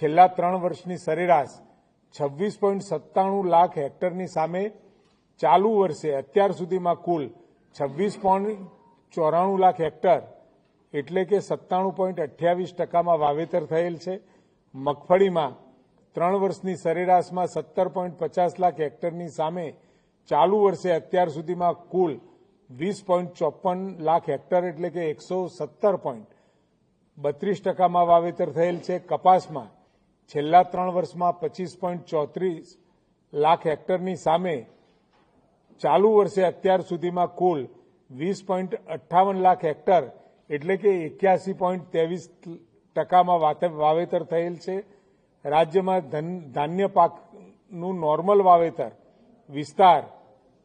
છેલ્લા ત્રણ વર્ષની સરેરાશ છવ્વીસ પોઈન્ટ સત્તાણું લાખ હેક્ટરની સામે ચાલુ વર્ષે અત્યાર સુધીમાં કુલ છવ્વીસ પોઈન્ટ ચોરાણું લાખ હેક્ટર એટલે કે સત્તાણું પોઈન્ટ અઠ્યાવીસ ટકામાં વાવેતર થયેલ છે. મગફળીમાં ત્રણ વર્ષની સરેરાશમાં સત્તર પોઈન્ટ પચાસ લાખ હેક્ટરની સામે ચાલુ વર્ષે અત્યાર સુધીમાં કુલ વીસ પોઈન્ટ ચોપન લાખ હેક્ટર એટલે કે એકસો સત્તર પોઈન્ટ બત્રીસ ટકામાં વાવેતર થયેલ છે. કપાસમાં છેલ્લા ત્રણ વર્ષમાં પચીસ પોઈન્ટ ચોત્રીસ લાખ હેક્ટરની સામે ચાલુ વર્ષે અત્યાર સુધીમાં કુલ વીસ પોઈન્ટ અઠ્ઠાવન લાખ હેક્ટર એટલે કે એક્યાસી પોઈન્ટ ત્રેવીસ ટકામાં વાતે- વાવેતર થયેલ છે. રાજ્યમાં ધન- ધાન્ય પાકનું નોર્મલ વાવેતર વિસ્તાર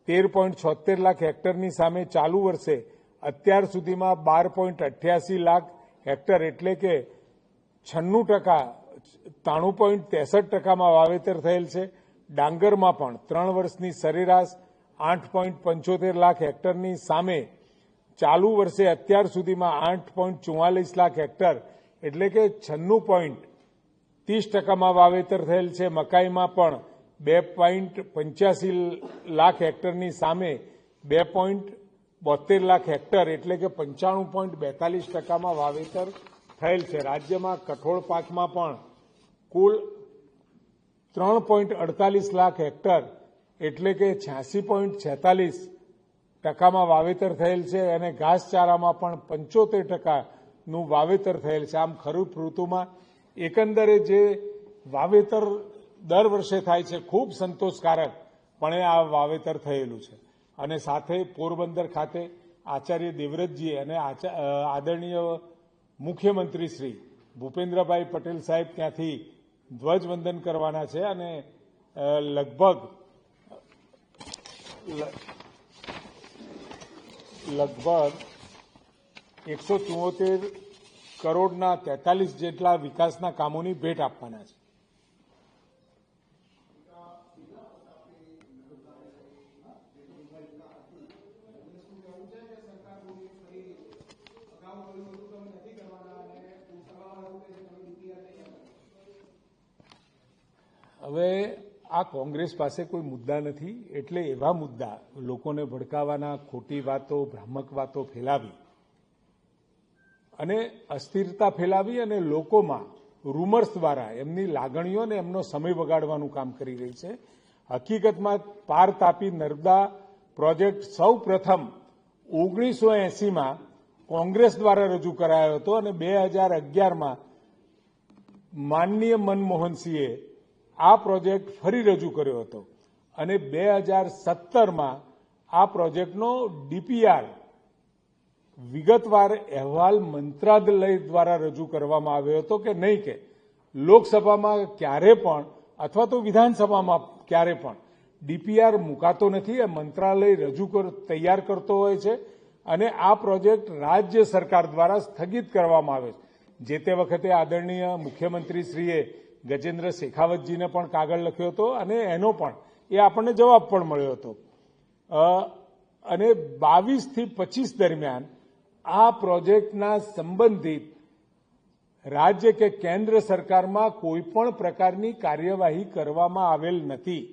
તેર પોઈન્ટ છોતેર લાખ હેક્ટરની સામે ચાલુ વર્ષે અત્યાર સુધીમાં બાર પોઈન્ટ અઠ્યાસી લાખ હેક્ટર એટલે કે છન્નું ટકા ત્રાણું પોઈન્ટ ત્રેસઠ ટકામાં વાવેતર થયેલ છે. ડાંગરમાં પણ ત્રણ વર્ષની સરેરાશ આઠ પોઈન્ટ પંચોતેર લાખ હેક્ટરની સામે ચાલુ વર્ષે અત્યાર સુધીમાં આઠ પોઈન્ટ ચુમ્માલીસ લાખ હેક્ટર એટલે કે છન્નું પોઈન્ટ ત્રીસ ટકામાં વાવેતર થયેલ છે. મકાઈમાં પણ બે પોઈન્ટ પંચ્યાસી લાખ હેક્ટરની સામે બે પોઈન્ટ બોતેર લાખ હેક્ટર એટલે કે પંચાણું પોઈન્ટ બેતાલીસ ટકામાં વાવેતર થયેલ છે. રાજ્યમાં કઠોળ પાકમાં પણ કુલ ત્રણ પોઈન્ટ અડતાલીસ લાખ હેક્ટર, એટલે કે છ્યાસી પોઈન્ટ છેતાલીસ ટકામાં વાવેતર થયેલ છે અને ઘાસચારામાં પણ પંચોતેર ટકાનું વાવેતર થયેલ છે. આમ ખરીફ ઋતુમાં એકંદરે જે વાવેતર દર વર્ષે થાય છે ખૂબ સંતોષકારક, પણ આ વાવેતર થયેલું છે. અને સાથે પોરબંદર ખાતે આચાર્ય દેવવ્રતજી અને આદરણીય મુખ્યમંત્રી શ્રી ભૂપેન્દ્રભાઈ પટેલ સાહેબ ત્યાંથી ધ્વજવંદન કરવાના છે અને લગભગ લગભગ એકસો કરોડના તેતાલીસ જેટલા વિકાસના કામોની ભેટ આપવાના છે. હવે આ કોંગ્રેસ પાસે કોઈ મુદ્દા નથી, એટલે એવા મુદ્દા લોકોને ભડકાવાના, ખોટી વાતો, ભ્રામક વાતો ફેલાવી અને અસ્થિરતા ફેલાવી અને લોકોમાં રૂમર્સ દ્વારા એમની લાગણીઓ અને એમનો સમય બગાડવાનું કામ કરી રહી છે. હકીકતમાં પાર તાપી નર્મદા પ્રોજેક્ટ સૌ પ્રથમ ઓગણીસો એસીમાં કોંગ્રેસ દ્વારા રજૂ કરાયો હતો અને બે હજાર અગિયારમાં માનનીય મનમોહનસિંહે આ પ્રોજેક્ટ ફરી રજૂ કર્યો હતો. અને બે હજાર સત્તરમાં આ પ્રોજેક્ટનો ડીપીઆર વિગતવાર અહેવાલ મંત્રાલય દ્વારા રજૂ કરવામાં આવ્યો હતો કે નહીં કે? લોકસભામાં ક્યારે પણ અથવા તો વિધાનસભામાં ક્યારે પણ ડીપીઆર મુકાતો નથી એ મંત્રાલય રજૂ તૈયાર કરતો હોય છે અને આ પ્રોજેક્ટ રાજ્ય સરકાર દ્વારા સ્થગિત કરવામાં આવે છે. જે તે વખતે આદરણીય મુખ્યમંત્રીશ્રીએ ગજેન્દ્ર શેખાવતજીને પણ કાગળ લખ્યો હતો અને એનો પણ, એ આપણને જવાબ પણ મળ્યો હતો. અને બાવીસથી પચીસ દરમિયાન આ પ્રોજેક્ટના સંબંધિત રાજ્ય કે કેન્દ્ર સરકારમાં કોઈ પણ પ્રકારની કાર્યવાહી કરવામાં આવેલ નથી.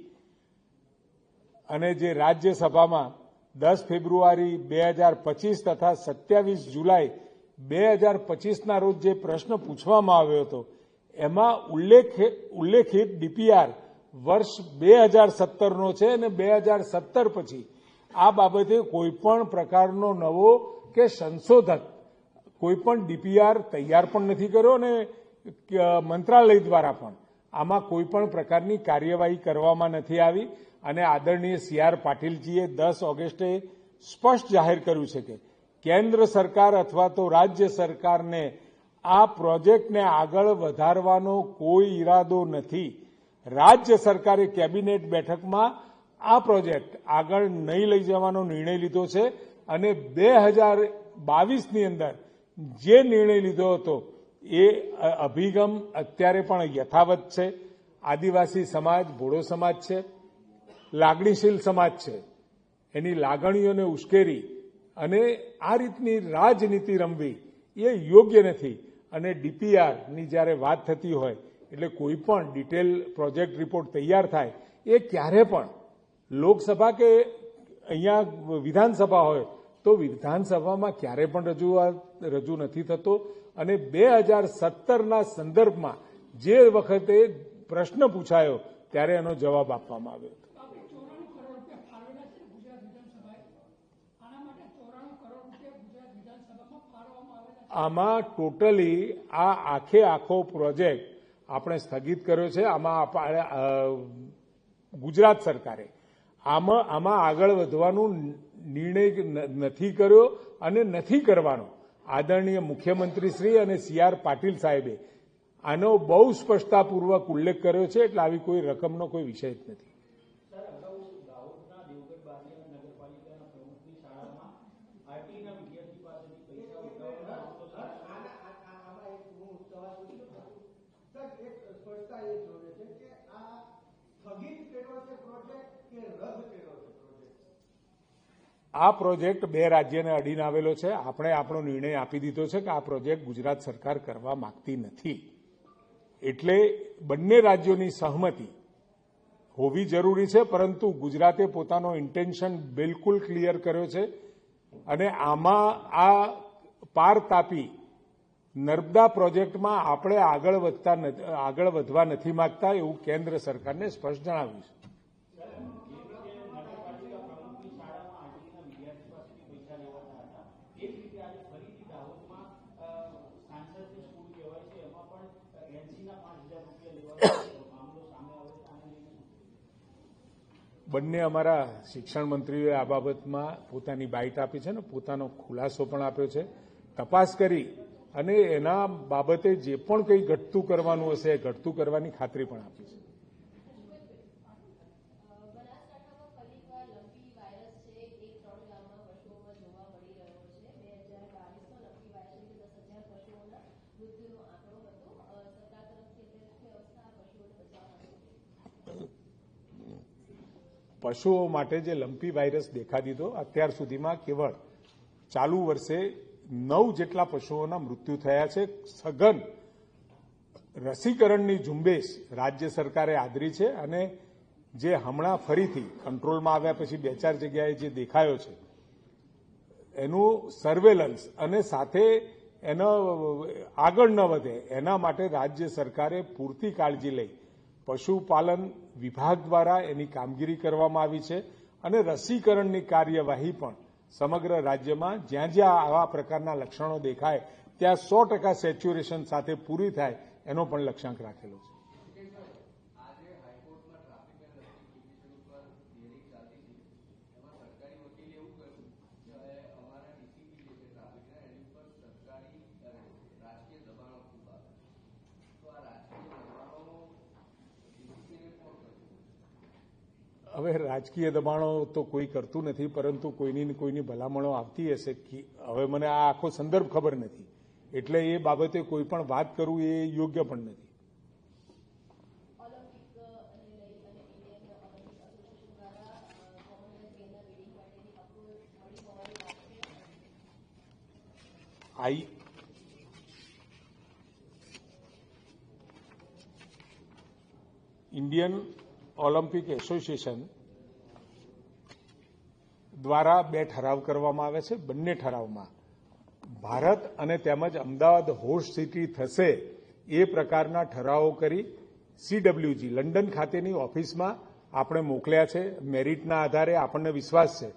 અને જે રાજ્યસભામાં દસ ફેબ્રુઆરી બે હજાર પચીસ તથા સત્યાવીસ જુલાઈ બે હજાર પચીસના રોજ જે પ્રશ્ન પૂછવામાં આવ્યો હતો એમાં ઉલ્લેખ ઉલ્લેખિત ડીપીઆર વર્ષ બે હજાર સત્તરનો છે અને બે હજાર સત્તર પછી આ બાબતે કોઈપણ પ્રકારનો નવો કે સંશોધક કોઈપણ ડીપીઆર તૈયાર પણ નથી કર્યો અને મંત્રાલય દ્વારા પણ આમાં કોઈપણ પ્રકારની કાર્યવાહી કરવામાં નથી આવી. અને આદરણીય સી આર પાટીલજીએ દસ ઓગસ્ટે સ્પષ્ટ જાહેર કર્યું છે કે કેન્દ્ર સરકાર અથવા તો રાજ્ય સરકારને આ પ્રોજેક્ટને આગળ વધારવાનો કોઈ ઈરાદો નથી. રાજ્ય સરકારે કેબિનેટ બેઠકમાં આ પ્રોજેક્ટ આગળ નહીં લઈ જવાનો નિર્ણય લીધો છે અને બે હજાર બાવીસની અંદર જે નિર્ણય લીધો હતો એ અભિગમ અત્યારે પણ યથાવત છે. આદિવાસી સમાજ, ભોળો સમાજ છે, લાગણીશીલ સમાજ છે. એની લાગણીઓને ઉશ્કેરી અને આ રીતની રાજનીતિ રમવી એ યોગ્ય નથી. અને ડીપીઆરની જ્યારે વાત થતી હોય, એટલે કોઈ પણ ડિટેલ પ્રોજેક્ટ રિપોર્ટ તૈયાર થાય, એ ક્યારે પણ લોકસભા કે અહીંયા વિધાનસભા હોય, તો વિધાનસભામાં ક્યારે પણ રજૂઆત, રજૂ નથી થતો. અને બે હજાર સત્તરના સંદર્ભમાં જે વખતે પ્રશ્ન પૂછાયો, ત્યારે એનો જવાબ આપવામાં આવ્યો હતો આપણે ચોરાણું કરોડ રૂપિયા ફાળવેલા છે ગુજરાત વિધાનસભાએ આના માટે ચોરાણું કરોડ રૂપિયા ગુજરાત વિધાનસભામાં ફાળવવામાં આવેલા છે આમાં ટોટલી આ આખે આખો પ્રોજેક્ટ આપણે સ્થગિત કર્યો છે. આમાં ગુજરાત સરકારે આમાં આમાં આગળ વધવાનું નિર્ણય નથી કર્યો અને નથી કરવાનો. આદરણીય મુખ્યમંત્રી શ્રી અને સી આર પાટીલ સાહેબે આનો બહુ સ્પષ્ટતાપૂર્વક ઉલ્લેખ કર્યો છે. એટલે આવી કોઈ રકમનો કોઈ વિષય જ નથી. સ્થગિત કર્યો છે પ્રોજેક્ટ કે રદ કર્યો છે આ પ્રોજેક્ટ બે રાજ્યને અડીને આવેલો છે. આપણે આપણો નિર્ણય આપી દીધો છે કે આ પ્રોજેક્ટ ગુજરાત સરકાર કરવા માંગતી નથી. એટલે બંને રાજ્યોની સહમતિ હોવી જરૂરી છે, પરંતુ ગુજરાતે પોતાનો ઇન્ટેન્શન બિલકુલ ક્લિયર કર્યો છે. અને આમાં આ પાર તાપી નર્મદા પ્રોજેક્ટમાં આપણે આગળ વધતા આગળ વધવા નથી માંગતા એવું કેન્દ્ર સરકારને સ્પષ્ટ જણાવ્યું છે? બંને અમારા શિક્ષણ મંત્રીઓએ આ બાબતમાં પોતાની બાઇટ આપી છે ને પોતાનો ખુલાસો પણ આપ્યો છે તપાસ કરી અને એના બાબતે જે પણ કંઈ ઘટતું કરવાનું હશે, એ ઘટતું કરવાની ખાતરી પણ આપી છે. પશુઓ માટે જે લંપી વાયરસ દેખા દીધો, અત્યાર સુધીમાં કેવળ ચાલુ વર્ષે નવ જેટલા પશુઓના મૃત્યુ થયા છે. સઘન રસીકરણની ઝુંબેશ રાજ્ય સરકારે આદરી છે અને જે હમણાં ફરીથી કંટ્રોલમાં આવ્યા પછી બે ચાર જગ્યાએ જે દેખાયો છે, એનું સર્વેલન્સ અને સાથે એનો આગળ ન વધે એના માટે રાજ્ય સરકારે પૂરતી કાળજી લઈ પશુપાલન વિભાગ દ્વારા એની કામગીરી કરવામાં આવી છે અને રસીકરણની કાર્યવાહી પણ સમગ્ર રાજ્યમાં જ્યાં જ્યાં આવા પ્રકારના લક્ષણો દેખાય, ત્યાં સો ટકા સેચ્યુરેશન સાથે પૂરી થાય એનો પણ લક્ષ્યાંક રાખેલો છે આજે હાઈકોર્ટમાં ટ્રાફિક એન્ડ રસ્તી પિટિશન ઉપર હિયરિંગ ચાલતી હતી એમાં સરકારી વકીલે એવું કહ્યું કે હવે અમારા ડીસીપી જે છે ટ્રાફિકના એની ઉપર સરકારી અ, રાજકીય દબાણો ખૂબ આવે તો આ રાજકીય દબાણો ડીસીપીને કોણ કરતું હવે રાજકીય દબાણો તો કોઈ કરતું નથી, પરંતુ કોઈની કોઈની ભલામણો આવતી હશે હવે મને આ આખો સંદર્ભ ખબર નથી. એટલે એ બાબતે કોઈ પણ વાત કરવું એ યોગ્ય પણ નથી. ઓલિમ્પિક ઇન્ડિયન ઓલિમ્પિક લઈ દ્વારા બે ઠરાવ કરવામાં આવે છે, બંને ઠરાવમાં. ભારત અને તેમજ અમદાવાદ હોસ્ટ સિટી થશે એ પ્રકારના ઠરાવો કરી સીડબ્લ્યુજી લંડન ખાતેની ઓફિસમાં આપણે મોકલ્યા છે. મેરિટના આધારે આપણને વિશ્વાસ છે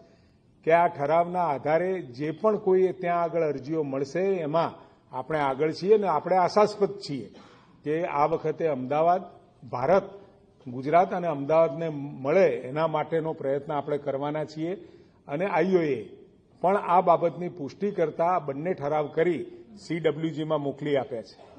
કે આ ઠરાવના આધારે જે પણ કોઈ ત્યાં આગળ અરજીઓ મળશે, એમાં આપણે આગળ છીએ અને આપણે આશાસ્પદ છીએ કે આ વખતે અમદાવાદ, ભારત, ગુજરાત અને અમદાવાદને મળે એના માટેનો પ્રયત્ન આપણે કરવાના છીએ. અને આઈઓએ પણ આ બાબતની પુષ્ટિ કરતા બંને ઠરાવ કરી સીડબ્લ્યુજીમાં મોકલી આપ્યા છે.